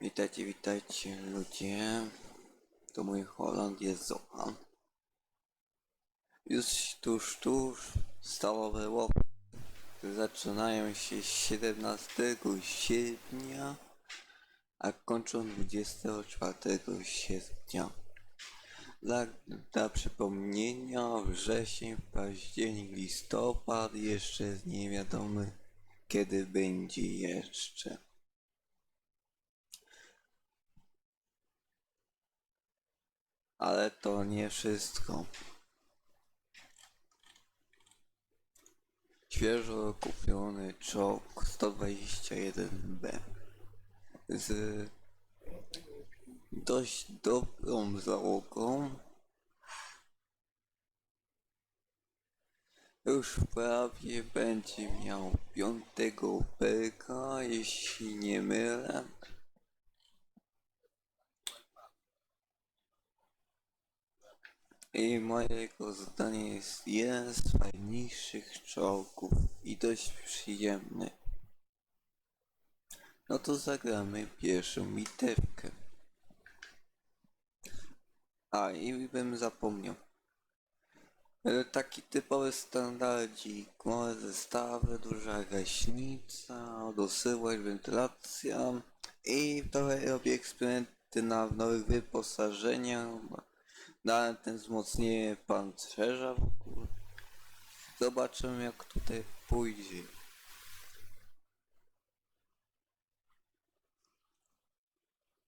Witajcie, witajcie ludzie. To mój Holand jest Zohan. Już tuż, tuż stalowe łopy zaczynają się 17 sierpnia, a kończą 24 sierpnia. Dla, dla przypomnienia wrzesień, październik, listopad jeszcze jest niewiadomy kiedy będzie jeszcze. Ale to nie wszystko. Świeżo kupiony czołg 121B z dość dobrą załogą. Już prawie będzie miał piątego perka, jeśli nie mylę. I mojego zdania jest jeden z fajniejszych czołgów i dość przyjemny. No to zagramy pierwszą bitewkę. A i bym zapomniał. E, Taki typowy standardzik, małe zestawy, duża gaśnica, dosyłać, wentylacja i trochę robię eksperymenty na nowych wyposażeniach. Dałem ten wzmocnienie pancerza w ogóle. Zobaczymy jak tutaj pójdzie.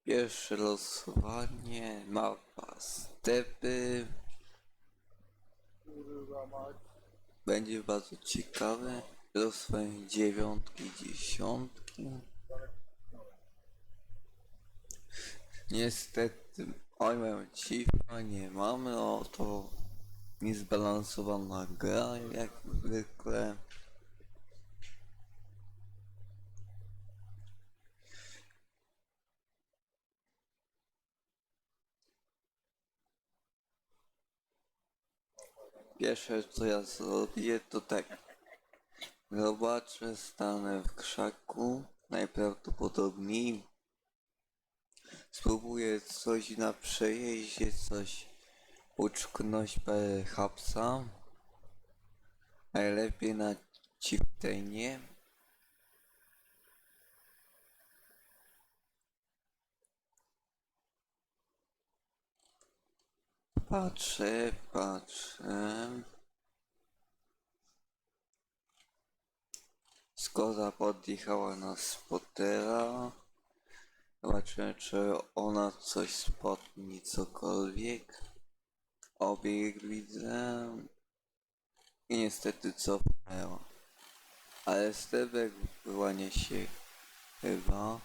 Pierwsze losowanie, mapa stepy. Będzie bardzo ciekawe. Losowanie dziewiątki, dziesiątki. Niestety, oni mają cifa, nie mamy, no to niezbalansowana gra jak zwykle. Pierwsze co ja zrobię to tak. Zobaczę, stanę w krzaku. Najprawdopodobniej spróbuję coś na przejeździe, coś uczknąć hapsa. Najlepiej na chieftainie. Patrzę, patrzę. Skoda podjechała na spotera. Zobaczymy, czy ona coś spotnie, cokolwiek. Obieg widzę. I niestety cofnęła. Ale stebek wyłania się chyba.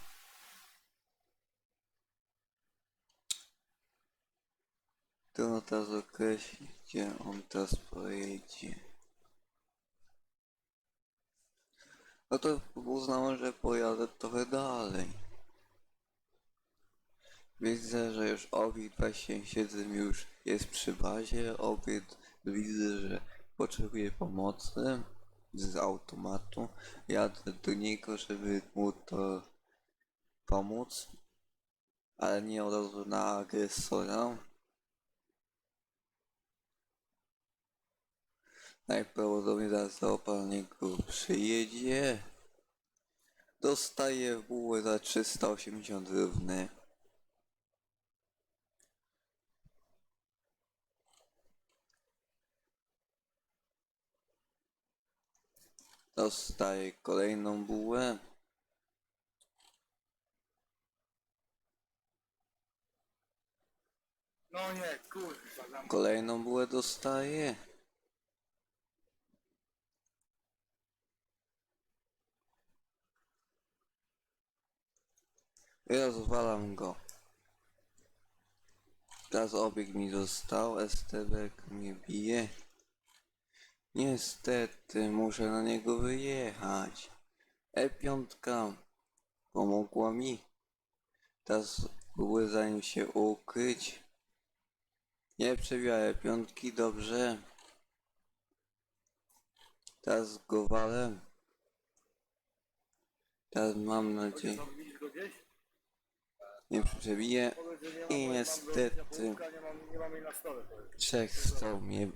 To teraz określi, gdzie on teraz pojedzie. No to uznałem, że pojadę trochę dalej. Widzę, że już Ovid 27 już jest przy bazie. Ovid widzę, że potrzebuje pomocy z automatu. Jadę do niego, żeby mu to pomóc. Ale nie od razu na agresora. Najprawdopodobniej zaraz do opalniego przyjedzie. Dostaje bułę za 380 równy. Dostaje kolejną bułę. No nie, kurwa, Kolejną bułę dostaje. I rozwalam go. Teraz obieg mi został, STB mnie bije. Niestety, muszę na niego wyjechać. E5 pomogła mi. Teraz próbuję za nim się ukryć. Nie przewijaj piątki, dobrze. Teraz go walę. Teraz mam nadzieję. Nie ma, i niestety trzech stał mnie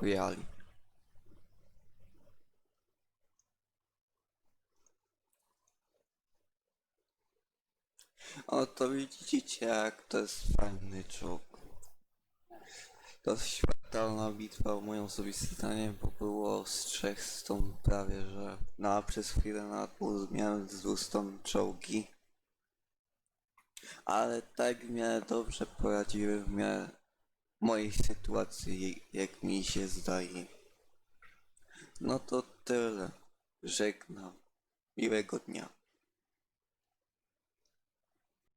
wyjali. O to widzicie jak to jest fajny czołg. To jest świetlna bitwa o moją osobiste zdanie, bo było z trzech stron prawie, że na przez chwilę na pół miałem z dwóch stron czołgi. Ale tak w miarę dobrze poradziły w miarę mojej sytuacji, jak mi się zdaje. No to tyle. Żegnam. Miłego dnia.